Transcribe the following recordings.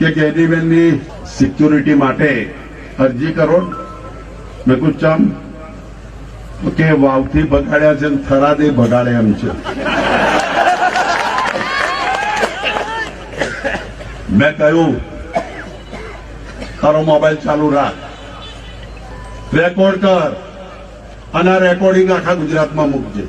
કે ગેડીબેનની સિક્યુરિટી માટે અરજી કરો. મેં કહું કે વાવથી બગાડ્યા છે ને થરાદે બગાડે એમ છે. મેં કહ્યું, તારો મોબાઈલ ચાલુ રાખ. રેકોર્ડ કર અને રેકોર્ડિંગ આખા ગુજરાતમાં મૂકજે.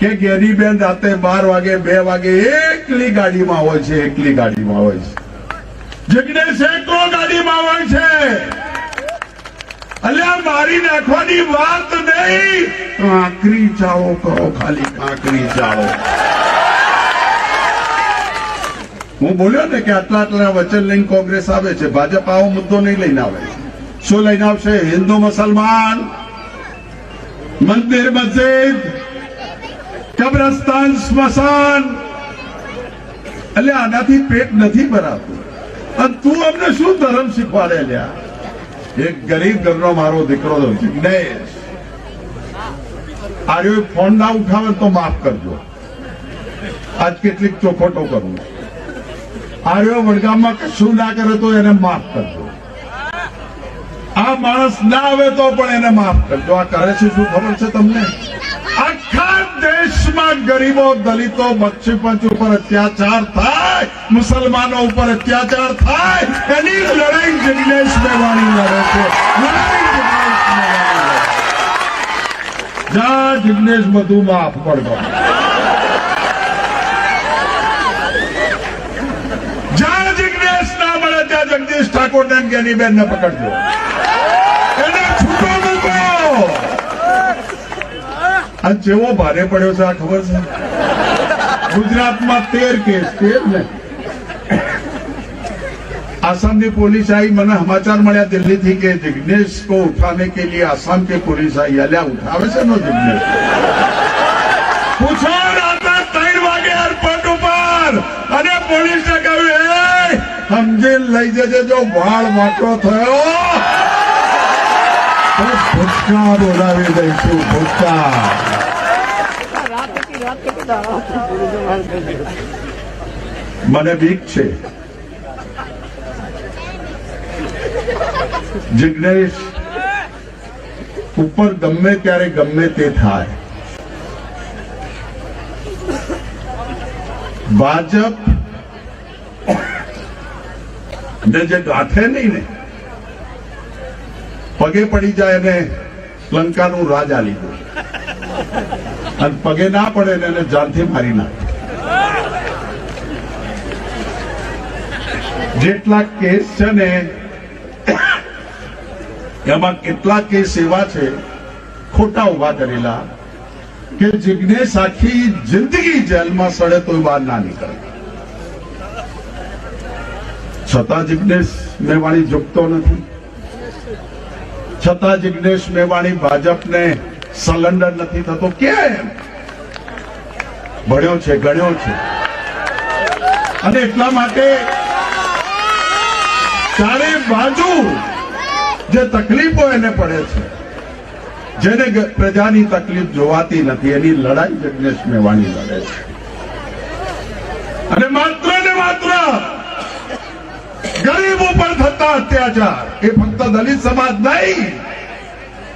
કે ગેરીબેન રાતે બાર વાગે, બે વાગે એકલી ગાડીમાં હોય છે, એકલી ગાડીમાં હોય છે. જિગ્નેશ સેંકડો ગાડીમાં હોય છે. અલ્યા મારી નાખવાની વાત નહીં. કાંકરી ચાળો કરો ખાલી કાંકરી ચાવો. હું બોલ્યો ને કે આટલા આટલા વચન લઈને કોંગ્રેસ આવે છે, ભાજપ આવો મુદ્દો નહીં લઈને આવે શું લઈને આવશે? હિન્દુ મુસલમાન? મંદિર, મસ્જિદ? કબ્રસ્તાન, સ્મશાન? એટલે આનાથી પેટ નથી ભરાતું. અને તું અમને શું ધર્મ શીખવાડે લ્યા એક ગરીબ ઘરનો મારો દીકરો જિગ્નેશ. આર્યો ફોન ના ઉઠાવે તો માફ કરજો. આજ કેટલીક ચોખોટો કરું. આર્યો વડગામમાં કશું ના કરે તો એને માફ કરજો. આ માણસ ના આવે તો પણ એને માફ કરજો. આ કરે છે શું ખબર છે તમને? દેશમાં ગરીબો, દલિતો બક્ષીપંચ ઉપર અત્યાચાર થાય. મુસલમાનો ઉપર અત્યાચાર થાય. એની લડાઈ જિગ્નેશ મેવાણી લડે છે. જા જિગ્નેશ બધું માફ પડતો જ્યાં જિગ્નેશ ના મળે, ત્યાં જગદીશ ઠાકોર ને જ્ઞાનીબેન ને પકડજો એને છૂટો મૂકો જેવો ભારે પડ્યો છે, આ ખબર છે? ગુજરાતમાં તેર કેસ, તેર ને? આસામની પોલીસ આવી મને સમાચાર મળ્યા, દિલ્હીથી કે જિગ્નેશ કો ઉઠાને કે લીએ આસામ કે પોલીસ આવી અલ્યા, ઉઠાવે છે નો જિગ્નેશ? પૂછો રાતા ત્રણ વાગે એરપોર્ટ ઉપર. અને પોલીસને કહ્યું, એ લઈ જજે, જો વાળ વાંકડો થયો. તો ભૂચકા બોલાવી દઈશું ભૂચકા મને બીક છે. જિજ્ઞેશ ઉપર ગમે ત્યારે ગમે તે થાય. ભાજપ ને જે ગાંઠે નહીં ને પગે પડી જાય એને લંકાનું રાજ દે અને પગે ના પડે ને એને જાનથી મારી નાખે. જેટલા કેસ છે ને, એમાં કેટલા કેસ એવા છે, ખોટા ઊભા કરેલા, કે જિગ્નેશ આખી જિંદગી જેલમાં સડે તો બહાર ના નીકળે. છતાં જિગ્નેશ મેવાણી ઝૂકતો નથી. છતાં જિગ્નેશ મેવાણી ભાજપને સલન્ડર નથી થતો. કેમ? ભણ્યો છે, ગણ્યો છે. અને એટલા માટે ચારે બાજુ જે તકલીફો એને પડે છે, જેને પ્રજાની તકલીફ જોવાતી નથી, એની લડાઈ જગનેશ મેવાણી લડે છે. અને માત્ર ને માત્ર ગરીબ ઉપર થતા અત્યાચાર. એ ફક્ત દલિત સમાજ નહીં.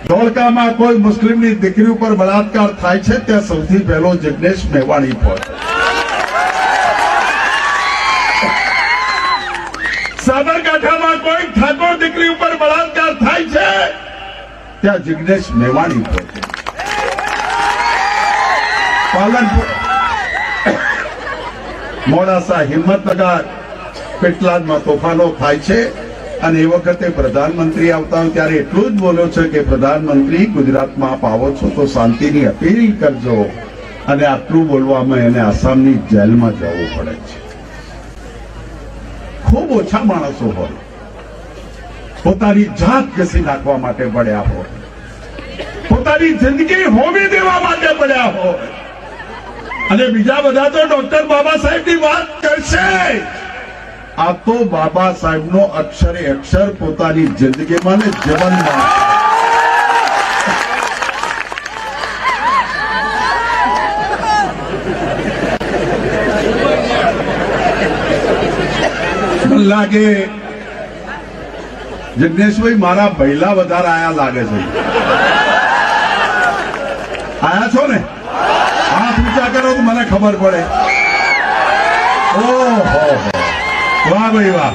ધોળકામાં કોઈ મુસ્લિમની દીકરી ઉપર બળાત્કાર થાય છે, ત્યાં સૌથી પહેલો જગનેશ મેવાણી પર સાબરકાંઠામાં કોઈ ઠાકોર દીકરી ઉપર બળાત્કાર થાય છે, ત્યાં જિગ્નેશ મેવાણી પર પાલનપુર. મોડાસા હિંમતનગર. પેટલાદમાં તોફાનો થાય છે. અને એ વખતે પ્રધાનમંત્રી આવતા હોય ત્યારે એટલું જ બોલ્યો છે કે, પ્રધાનમંત્રી, ગુજરાતમાં આપ છો તો શાંતિની અપીલ કરજો. અને આટલું બોલવામાં એને આસામની જેલમાં જવું પડે છે. ખૂબ ઓછા માણસો હોય. પોતાની જાત ઘસી નાખવા માટે પડ્યા હોય. પોતાની જિંદગી હોમી દેવા માટે પડ્યા હોય. અને બીજા બધા તો ડોક્ટર બાબા સાહેબની વાત કરશે. આ તો બાબા સાહેબનો અક્ષરે અક્ષર પોતાની જિંદગીમાં ને જીવનમાં. લાગે જિજ્ઞેશભાઈ મારા ભૈલા વધારે આયા લાગે છે. આયા છો ને? હાથ ઊંચા કરો તો મને ખબર પડે. ઓહો. વાહ ભાઈ વાહ.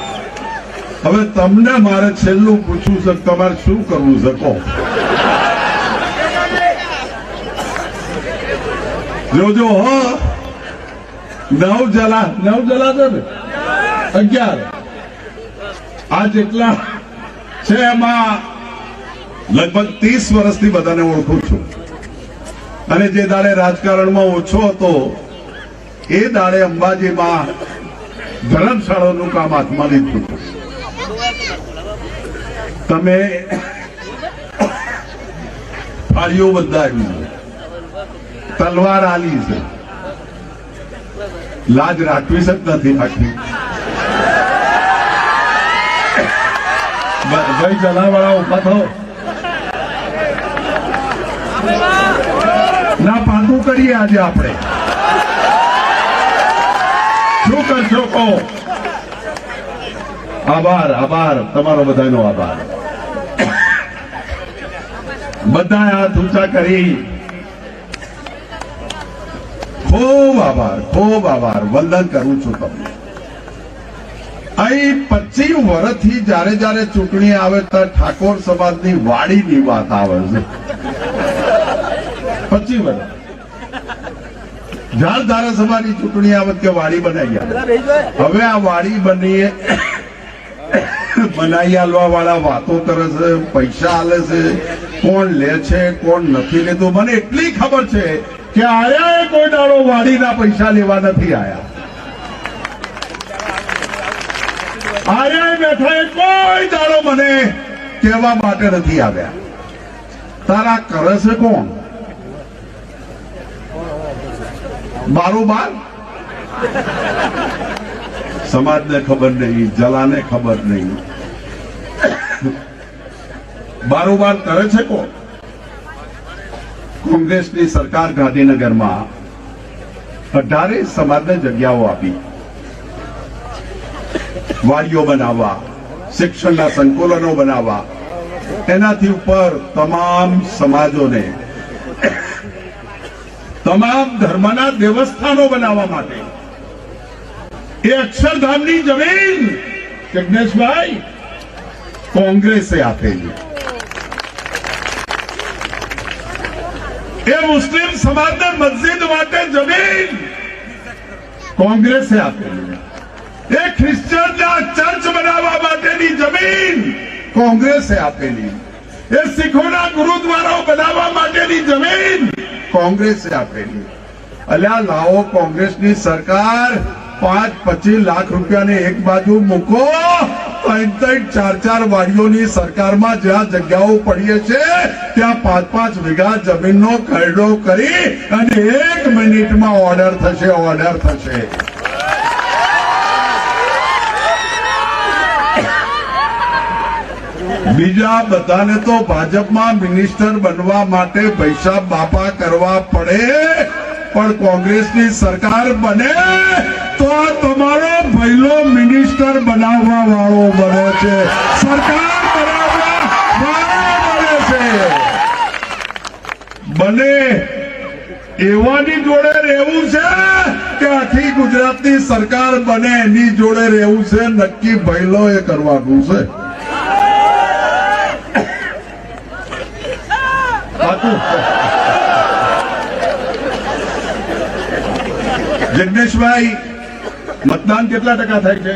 હવે તમને મારે છેલ્લું પૂછવું છે તમારે શું કરવું છે, કહો. જોજો હો. નવ જલા નવ જલા છે ને? અગિયાર. આ જેટલા છે એમાં લગભગ ત્રીસ વર્ષથી બધાને ઓળખું છું. અને જે દાડે રાજકારણમાં ઓછો હતો, એ દાડે અંબાજીમાં ધર્મશાળાનું કામ હાથમાં લીધું. તમે ફાળીઓ બંધાવી તલવાર આલી છે. લાજ રાખવી કે નથી રાખવી? ભાઈ જલાવાળા ઊભા થો ના પાંતું કરીએ આજે આપણે. શું કરશો આભાર આભાર તમારો બધાનો આભાર. બધા હાથ ઊંચા કરી. ખૂબ આભાર ખૂબ આભાર. વંદન કરું છું તમને. અહીં પચીસ વર્ષથી જ્યારે જ્યારે ચૂંટણી આવે ત્યારે ઠાકોર સમાજની વાડીની વાત આવે છે. પચીસ વર્ષ જાણ ધારાસભાની ચૂંટણી આ કે વાડી બનાવી હવે આ વાડી બની બનાવી આલવા વાળા વાતો કરે છે પૈસા આલે છે કોણ લે છે કોણ નથી લેતું. મને એટલી ખબર છે કે આયા કોઈ દાડો વાડીના પૈસા લેવા નથી આયા. આયા બેઠા એ કોઈ દાડો મને કહેવા માટે નથી આવ્યા. તારા કરે છે કોણ? બારોબાર સમાજને ખબર નહીં, જલાને ખબર નહીં. બારોબાર કરે છે કોણ? કોંગ્રેસની સરકાર ગાંધીનગરમાં અઢારે સમાજને જગ્યાઓ આપી. વાડીઓ બનાવવા, શિક્ષણના સંકુલનો બનાવવા. એનાથી ઉપર તમામ સમાજોને તમામ ધર્મના દેવસ્થાનો બનાવવા માટે. એ અક્ષરધામની જમીન જગનેશભાઈ કોંગ્રેસે આપેલી. એ મુસ્લિમ સમાજને મસ્જિદ માટે જમીન કોંગ્રેસે આપેલી. એ ખ્રિશ્ચનના ચર્ચ બનાવવા માટેની જમીન કોંગ્રેસે આપેલી. એ શીખોના ગુરુદ્વારો બનાવવા માટેની જમીન કોંગ્રેસે આપેલી. અલ્યા લાવો કોંગ્રેસની સરકાર, પાંચ પચીસ લાખ રૂપિયાને એક બાજુ મૂકો, ત્રણ ત્રણ ચાર ચાર વાડીઓની સરકારમાં જ્યાં જગ્યાઓ પડીએ છે, ત્યાં પાંચ પાંચ વીઘા જમીનનો ખરડો કરી અને એક મિનિટમાં ઓર્ડર થશે ઓર્ડર થશે. બીજા બધાને તો ભાજપમાં મિનિસ્ટર બનવા માટે પૈસા બાપા કરવા પડે, પણ કોંગ્રેસની સરકાર બને તો તમારો ભૈલો મિનિસ્ટર બનાવવા વાળો બને છે. સરકાર બને છે. બને એવાની જોડે રહેવું છે કે આખી ગુજરાતની સરકાર બને એની જોડે રહેવું છે? નક્કી ભૈલો એ કરવાનું છે. બાપુ. જગદીશભાઈ, મતદાન કેટલા ટકા થાય છે?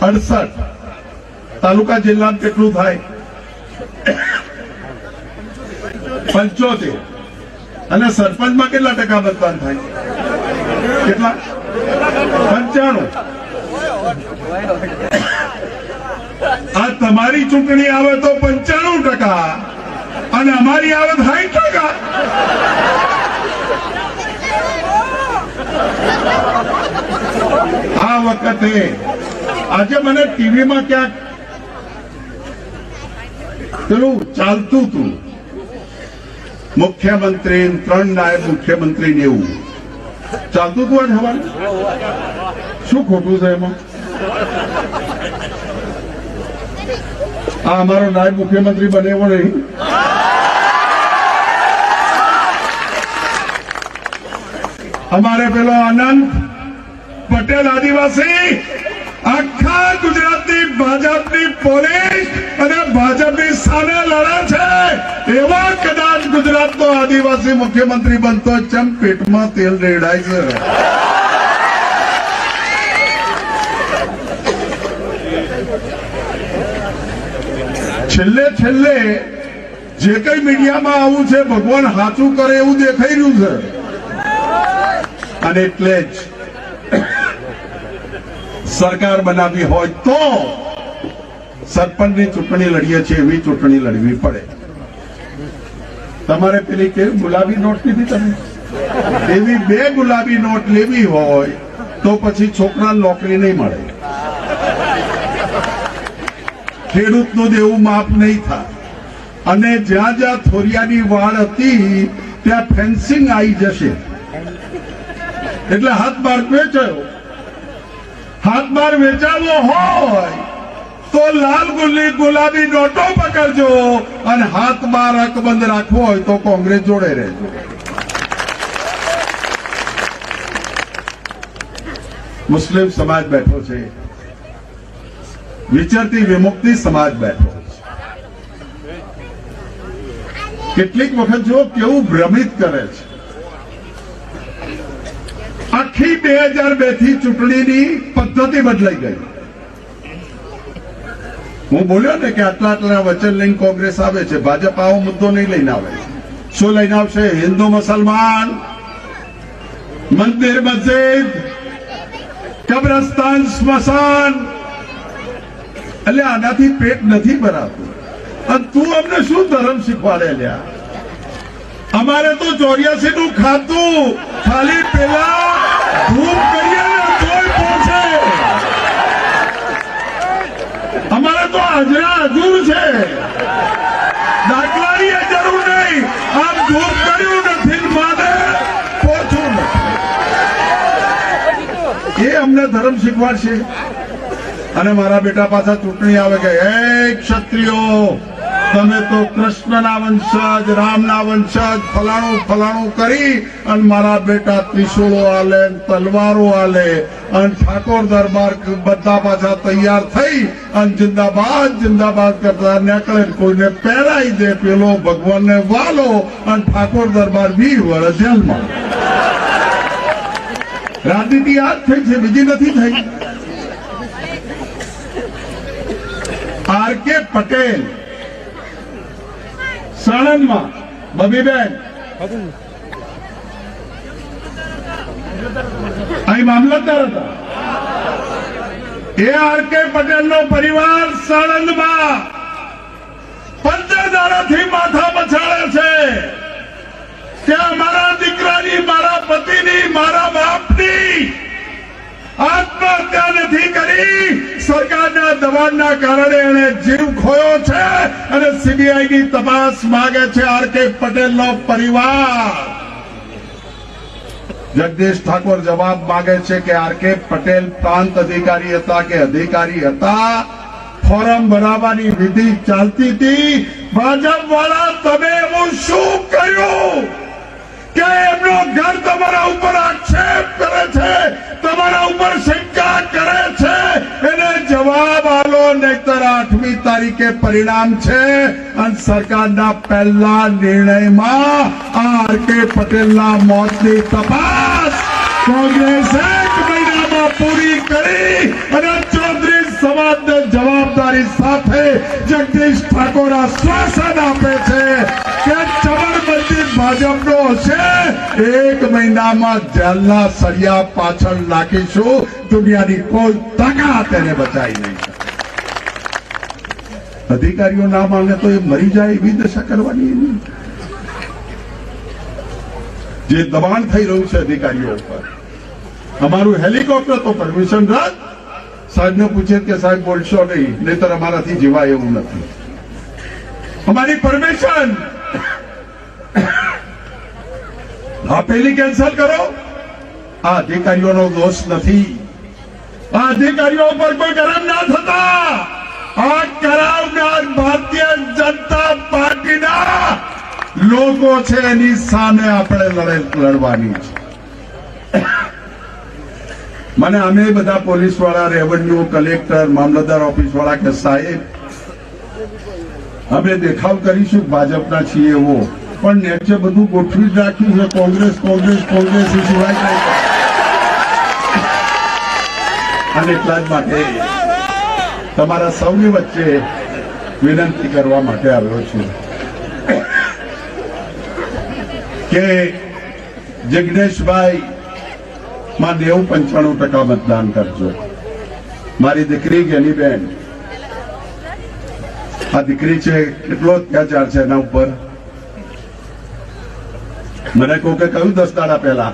અડસઠ. તાલુકા જિલ્લામાં કેટલું થાય? પંચોતેર. અને સરપંચમાં કેટલા ટકા મતદાન થાય? કેટલા? પંચાણું. આ તમારી ચૂંટણી આવે તો પંચાણું ટકા. અને અમારી આવે સાઠ ટકા આ વખતે આજે મને ટીવીમાં ક્યાંક પેલું ચાલતું હતું. મુખ્યમંત્રી ત્રણ નાયબ મુખ્યમંત્રી ને એવું. ચાલતું હતું આજ હવારે? શું ખોટું છે એમાં? આ અમારો નાયબ મુખ્યમંત્રી બને એવો નહીં. અમારે પેલો આનંદ પટેલ આદિવાસી, આખા ગુજરાતની ભાજપની પોલીસ અને ભાજપની સામે લડે છે. એવા કદાચ ગુજરાતનો આદિવાસી મુખ્યમંત્રી બનતો ચમ પેટમાં તેલ રેડાય છે. છેલ્લે છેલ્લે જે કઈ મીડિયામાં આવું છે, ભગવાન સાચું કરે એવું દેખાઈ રહ્યું છે. અને એટલે જ સરકાર બનાવી હોય તો સરપંચની ચૂંટણી લડીએ છીએ, એવી ચૂંટણી લડવી પડે. તમારે પેલી કેવી ગુલાબી નોટ લીધી તમે? એવી બે ગુલાબી નોટ લેવી હોય તો પછી છોકરા નોકરી નહીં મળે. ખેડૂતનું દેવું માફ નહીં થાય. અને જ્યાં જ્યાં થોરિયાની વાળ હતી, ત્યાં ફેન્સિંગ આવી જશે. એટલે હાથ બાર વેચાયો. હાથ બાર વેચાવો હોય તો લાલ ગુલ્લી ગુલાબી નોટો પકડજો અને હાથ બાર અકબંધ રાખવો હોય તો કોંગ્રેસ જોડે રહેજો. મુસ્લિમ સમાજ બેઠો છે. વિચરતી વિમુક્તિ સમાજ બેઠો છે. કેટલીક વખત જો કેવું ભ્રમિત કરે છે આખી બે હજાર બેથી ચૂંટણીની પદ્ધતિ બદલાઈ ગઈ. હું બોલ્યો ને કે આટલા આટલા વચન લઈને કોંગ્રેસ આવે છે, ભાજપ આવો મુદ્દો નહીં લઈને આવે. શું લઈને આવશે? હિન્દુ મુસલમાન, મંદિર મસ્જિદ, કબ્રસ્તાન, સ્મશાન. એટલે આનાથી પેટ નથી ભરાતું. અને તું અમને શું ધર્મ શીખવાડે અમારે તો ચોર્યાસી નું ખાતું ખાલી પેલા આમ ધૂપ કર્યું નથી માને પહોંચવું એ અમને ધર્મ શીખવાડશે. અને મારા બેટા પાછા ચૂંટણી આવે કે, હે ક્ષત્રિયો તમે તો કૃષ્ણના વંશજ, રામના વંશજ, ફલાણું ફલાણું કરી અને મારા બેટા ત્રિશુળો આલે તલવારો આલે અને ઠાકોર દરબાર બધા પાછા તૈયાર થઈ અને જિંદાબાદ જિંદાબાદ કરતા નીકળે કોઈને પહેરાઈ દે, પેલો ભગવાનને વાલો અને ઠાકોર દરબાર બી વળે જેલમાં. રાજનીતિ આ જ થઈ છે, બીજી નથી થઈ. R K Patel સાણંદમાં. બબીબેન. અહીં મામલતદાર હતા. એ આર કે પટેલ નો પરિવાર સાણંદમાં પંદર દાડાથી માથા પછાડે છે. ત્યાં મારા દીકરાની, મારા પતિની, મારા બાપની આત્મહત્યા નથી કરી. સરકારના દબાણના કારણે એને જીવ ખોયો છે. અને સીબીઆઈ ની તપાસ માંગે છે આર કે પટેલનો પરિવાર. જગદીશ ઠાકોર જવાબ માંગે છે કે આર કે પટેલ પ્રાંત અધિકારી હતા કે અધિકારી હતા? ફોરમ ભરાવાની વિધિ ચાલતી હતી. ભાજપ વાળા તમે એવું શું કર્યું કે એમનો ઘર તમારા ઉપર આક્ષેપ કરે છે, તમારા ઉપર શંકા કરે છે, એને જવાબ આલો, નહીતર આઠમી તારીખે પરિણામ છે. અને સરકારના પહેલા નિર્ણયમાં આર કે પટેલના મોતની તપાસ કોંગ્રેસે એક મહિનામાં પૂરી કરી અને ચૌધરી સમાજને જવાબદારી સાથે જગદીશ ઠાકોર આશ્વાસન આપે છે. ભાજપનો હશે એક મહિનામાં જેલના સળિયા પાછળ નાખીશું. દુનિયાની કોઈ તાકાત એને બચાવી નહીં અધિકારીઓ ના માને તો એ મરી જાય એવી દશા કરવાની. જે દબાણ થઈ રહ્યું છે અધિકારીઓ ઉપર. અમારું હેલિકોપ્ટર તો પરમિશન રદ સાહેબને પૂછે કે સાહેબ બોલશો નહીં, નહીતર અમારાથી જીવાય એવું નથી. અમારી પરમિશન! આપેલી કેન્સલ કરો. આ અધિકારીઓનો દોષ નથી. આ અધિકારીઓ પર કોઈ ગરમ ના થતા. આ કરાવનાર ભારતીય જનતા પાર્ટીના લોકો છે એની સામે આપણે લડે લડવાની છે. મને અમે બધા પોલીસવાળા રેવન્યુ કલેક્ટર, મામલતદાર ઓફિસ વાળા કે સાહેબ, અમે દેખાવ કરીશું ભાજપના છીએ એવો. પણ નેચે બધું ગોઠવી જ રાખ્યું છે. કોંગ્રેસ કોંગ્રેસ કોંગ્રેસ સિવાય અને એટલા જ માટે તમારા સૌની વચ્ચે વિનંતી કરવા માટે આવ્યો છું કે જગ્નેશભાઈ, માં નેવું પંચાણું ટકા મતદાન કરજો. મારી દીકરી ગેનીબેન આ દીકરી છે, કેટલો અત્યાચાર છે એના ઉપર? મને કોકે કે કયું દસ દાડા પહેલા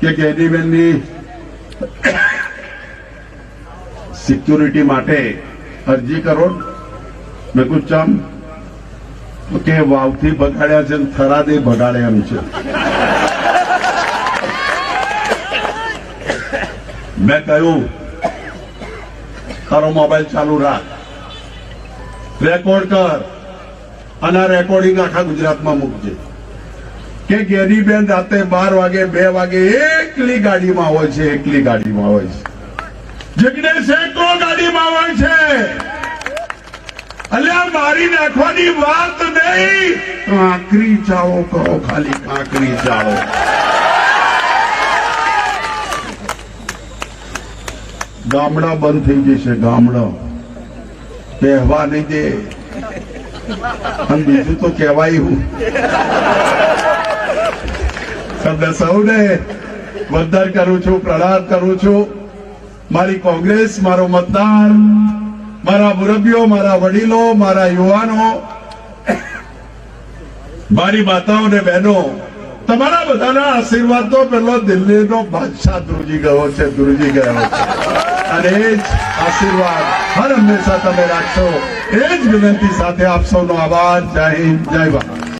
કે કેદીબેનની સિક્યુરિટી માટે અરજી કરો મેં કહું, ચમ? કે વાવથી બગાડ્યા છે થરાદે બગાડે એમ છે. મેં કહ્યું, તારો મોબાઈલ ચાલુ રાખ. રેકોર્ડ કર અને રેકોર્ડિંગ આખા ગુજરાતમાં મૂકજે. કે ગેરીબેન રાતે બાર વાગે, બે વાગે એકલી ગાડીમાં હોય છે, એકલી ગાડીમાં હોય છે. જિગ્નેશ એકલો ગાડીમાં હોય છે. અલ્યા મારી નાખવાની વાત નહીં. કાંકરી ચાવો કરો, ખાલી કાંકરી ચાવો. ગામડા બંધ થઈ જશે, ગામડા. કહેવા નહીં દે. બીજું તો કહેવાય હું. તમને સૌને વંદન કરું છું, પ્રણામ કરું છું. મારી કોંગ્રેસ, મારો મતદાર મારા મુરબ્બીઓ મારા વડીલો, મારા યુવાનો, મારી માતાઓ ને બહેનો, તમારા બધાના આશીર્વાદ તો પેલો દિલ્હીનો બાદશાહ ધ્રુજી ગયો છે ધ્રુજી ગયો અને એ જ આશીર્વાદ હર હંમેશા તમે રાખશો. એ જ વિનંતી સાથે આપ સૌનો આભાર. જય હિન્દ, જય ભારત.